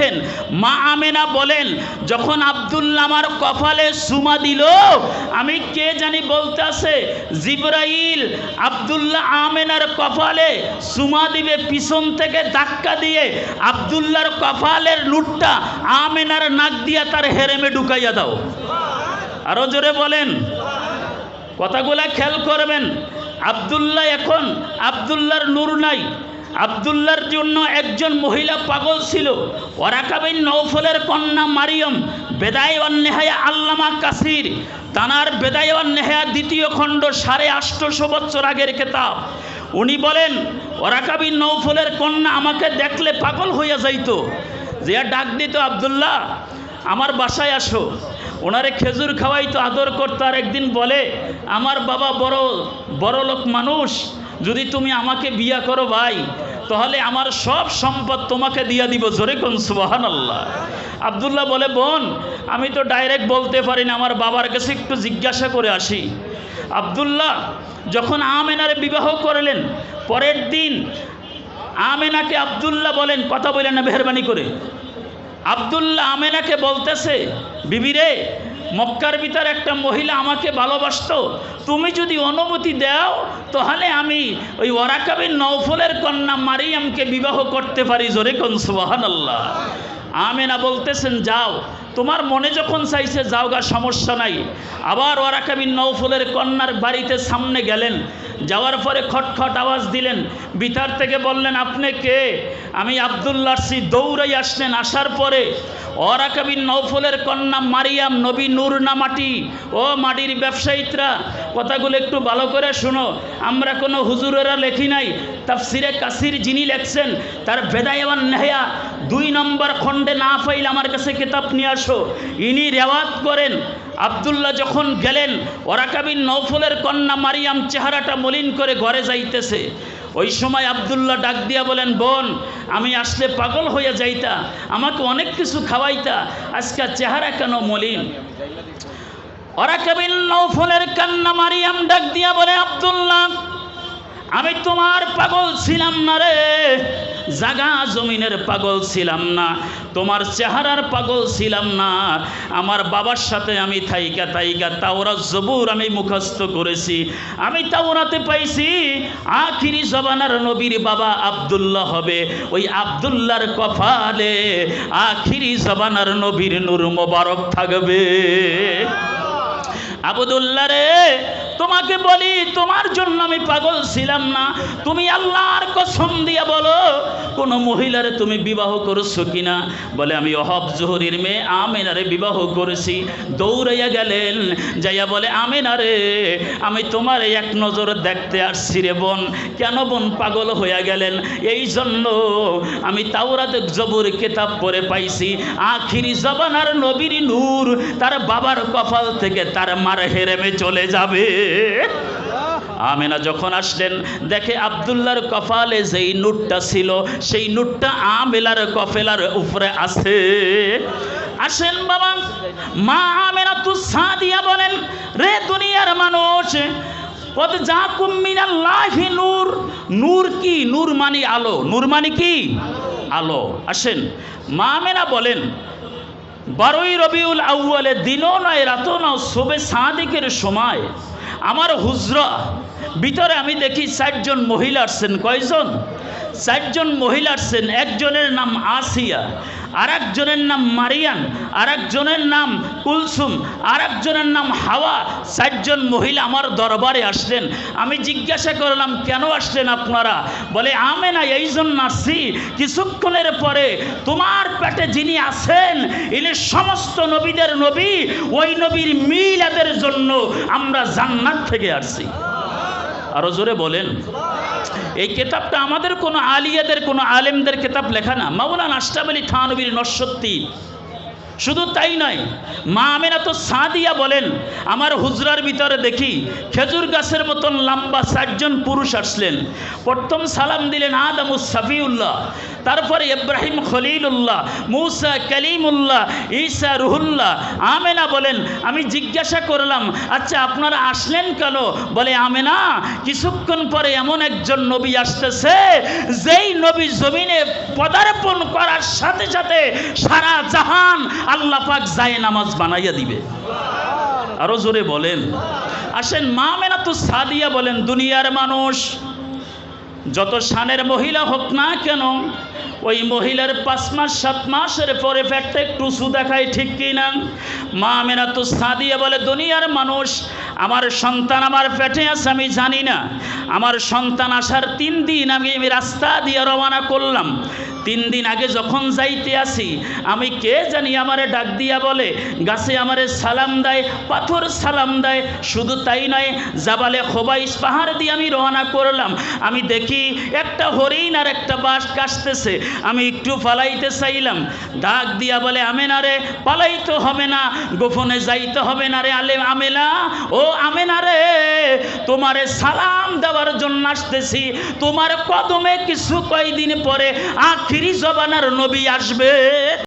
দেখেন মা আমেনা বলেন, যখন আবদুল্লা আমার কপালে সুমা দিল, আমি কে জানি বলতে আছে, জিব্রাইল আবদুল্লাহ আমেনার কপালে সুমা দিবে, পিছন থেকে ধাক্কা দিয়ে আবদুল্লার কপালের লুটটা আমেনার নাক দিয়া তার হেরেমে ঢুকাইয়া দাও। আরও জোরে বলেন, কথাগুলা খেয়াল করবেন, আবদুল্লাহ এখন, আবদুল্লাহর নূর নাই। আবদুল্লার জন্য একজন মহিলা পাগল ছিল। ওরাকাবিন নৌফলের কন্যা মারিয়ম, বেদায়ওয়ান নেহায়া আল্লামা কাসির। তানার বেদায়ওয়ান নেহায়া দ্বিতীয় খণ্ড সাড়ে আটশোশো বছর আগের কেতাব। উনি বলেন ওরাকাবিন নৌফলের কন্যা আমাকে দেখলে পাগল হইয়া যাইতো। যে ডাক দিত, আবদুল্লাহ, আমার বাসায় আসো। ওনারে খেজুর খাওয়াই তো আদর করতো, আর একদিন বলে, আমার বাবা বড় বড় লোক মানুষ যদি তুমি আমাকে বিয়া করো ভাই, তাহলে আমার সব সম্পদ তোমাকে দিয়া দিব জোরে কোন সুবাহান আল্লাহ আবদুল্লাহ বলে, বোন, আমি তো ডাইরেক্ট বলতে পারি না, আমার বাবার কাছে একটু জিজ্ঞাসা করে আসি। আবদুল্লাহ, যখন আমেনারে বিবাহ করলেন, পরের দিন আমেনাকে আবদুল্লাহ বলেন, কথা বলেন না, মেহরবানি করে। আবদুল্লাহ আমেনাকে বলতেছে বিবিরে মক্কার ভিতর একটা মহিলা আমাকে ভালোবাসত। তুমি যদি অনুমতি দাও, তাহলে আমি ওই ওরাকাবির নৌফলের কন্যা মারিয়ামকে বিবাহ করতে পারি। জোরে কোন সুবাহান আল্লাহ আমেনা বলতেছেন, যাও। তোমার মনে যখন চাইছে, যাও গা, সমস্যা নাই। আবার ওরাকাবিন নৌফলের কন্যার বাড়িতে সামনে গেলেন। যাওয়ার পরে খটখট আওয়াজ দিলেন। ভিতর থেকে বললেন, আপনি কে? আমি আবদুল্লাসি দৌড়াই আসলেন, আসার পরে অরাকাবিন নৌফলের কন্যা মারিয়াম, নবী নূর না মাটি। ও মাটির ব্যবসায়িকরা কথাগুলো একটু ভালো করে শুনো। আমরা কোনো হুজুরেরা লেখি নাই, তাফসিরে কাসির যিনি লেখছেন, তার বেদায়ওয়ান নেহয়া, দুই নম্বর খণ্ডে না পাইলে আমার কাছে কিতাব নিয়ে আসো। ইনি রেওয়াত করেন, আবদুল্লাহ যখন গেলেন ওরাকাবিন নৌফলের কন্যা মারিয়াম চেহারাটা মলিন করে ঘরে যাইতেছে। ওই সময় আবদুল্লাহ ডাক দিয়া বলেন, বোন, আমি আসলে পাগল হইয়া যাইতা, আমাকে অনেক কিছু খাওয়াইতা, আজকে চেহারা কেন মলিন? ওরাকাবিন নৌফলের কান্না মারিয়াম ডাক দিয়া বলে, আবদুল্লাহ, আমি তোমার পাগল ছিলাম না রে। জাগা জমিনের পাগল ছিলাম না, তোমার চেহারার পাগল ছিলাম না, আমার বাবার সাথে আমি থাইকা থাইকা তাওরা জবুর আমি মুখস্থ করেছি। আমি তাওরাতে পাইছি, আখিরি জবানার নবীর বাবা আবদুল্লাহ হবে। ওই আবদুল্লাহর কপালে আখিরি জবানার নবীর নূর মোবারক থাকবে। আবুদুল্লাহ রে তোমাকে বলি, তোমার জন্য আমি পাগল ছিলাম না। তুমি আল্লাহর কসম দিয়া বলো, কোনো মহিলারে তুমি বিবাহ করেছ কিনা? বলে, আমি অহব জোহরির মেয়ে আমেনারে বিবাহ করেছি। দৌড়াইয়া গেলেন, যাইয়া বলে, আমেনারে, আমি তোমার এক নজর দেখতে আসছি রে বোন। কেন বোন পাগল হইয়া গেলেন? এই জন্য আমি তাওরাতে জবুর কেতাব পড়ে পাইছি। আখিরি জবানার নবীর নূর তার বাবার কপাল থেকে তার মার হেরেমে চলে যাবে। আমেনা যখন আসলেন, দেখে আবদুল্লার কপালে যেই নুটটা ছিল, সেই নুটটা আমেলার কফেলার উপরে আছে। আসেন বাবা, মা আমেনা তু সাদিয়া বলেন, রে দুনিয়ার মানুষ কত যা কুমিনাল্লাহি নূর। নূর কি? নূর মানে আলো। নূর মানে কি? আলো। আসেন, মা আমেনা বলেন, বারোই রবিউল আউ্য়ালে দিনও নয়, রাতও নয়, শোবে সাদিকের সময়। আমার হুজরা ভিতরে আমি দেখি চারজন মহিলা আসছেন। কয়জন? ষাটজন মহিলা আসছেন, একজনের নাম আসিয়া আর একজনের নাম মারিয়ান আর একজনের নাম কুলসুম আর একজনের নাম হাওয়া, চারজন মহিলা আমার দরবারে আসলেন। আমি জিজ্ঞাসা করলাম, কেন আসলেন আপনারা? বলে, আমে না এই জন্য আসছি, কিছুক্ষণের পরে তোমার পেটে যিনি আছেন, ইনি সমস্ত নবীদের নবী, ওই নবীর মিলাদের জন্য আমরা জান্নাত থেকে আসছি। আরও জোরে বলেন। এই কেতাবটা আমাদের কোনো আলিয়াদের, কোনো আলেমদের কেতাব লেখা না। মাওলানা আশরাফ আলী থানবীর নশ্বত্তি শুধু তাই নয়, মা আমেনা তো সাদিয়া বলেন, আমার হুজরার ভিতরে দেখি খেজুর গাছের মতন লম্বা চারজন পুরুষ আসলেন। প্রথম সালাম দিলেন আদামুস সাফিউল্লাহ। তারপরে ইব্রাহিম খলিলুল্লাহ, মুসা কালিমুল্লাহ, ঈসা রুহুল্লাহ, আমেনা বলেন, আমি জিজ্ঞাসা করলাম আচ্ছা আপনারা আসলেন কেন? বলে, আমেনা, কিছুক্ষণ পরে এমন একজন নবী আসতেছে, যেই নবী জমিনে পদার্পণ করার সাথে সাথে সারা জাহান আল্লাহ পাক যায় নামাজ বানাইয়া দিবে। আরও জোরে বলেন। আসেন মা মেনা তো সাদিয়া বলেন, দুনিয়ার মানুষ, যত সানের মহিলা হোক না কেন ওই মহিলার পাঁচ মাস, সাত মাসের পরে পেটটা একটু উঁচু দেখায় ঠিক কি না? মা মেনা তো সাদিয়া বলে, দুনিয়ার মানুষ, আমার সন্তান আমার পেটে আছে, আমি জানি না। আমার সন্তান আসার তিন দিন আমি আমি রাস্তা দিয়ে রওনা করলাম। তিন দিন আগে যখন যাইতে আসি, আমি কে জানি আমারে ডাক দিয়া বলে, গাছে আমারে সালাম দেয়, পাথর সালাম দেয়। শুধু তাই নয়, জাবালে খোবাইশ পাহাড় দিয়ে আমি রওনা করলাম। আমি দেখি একটা হরিণ আর একটা বাস কাশতেছে। আমি একটু পালাইতে চাইলাম। ডাক দিয়া বলে, আমেনা রে পালাইতে হবে না, গোপনে যাইতে হবে না রে আলে আমেলা ও আমেনা রে, তোমারে সালাম দেওয়ার জন্য আসতেছি। তোমার কদমে কিছু কয়দিন পরে আখিরি জবানার নবী আসবে।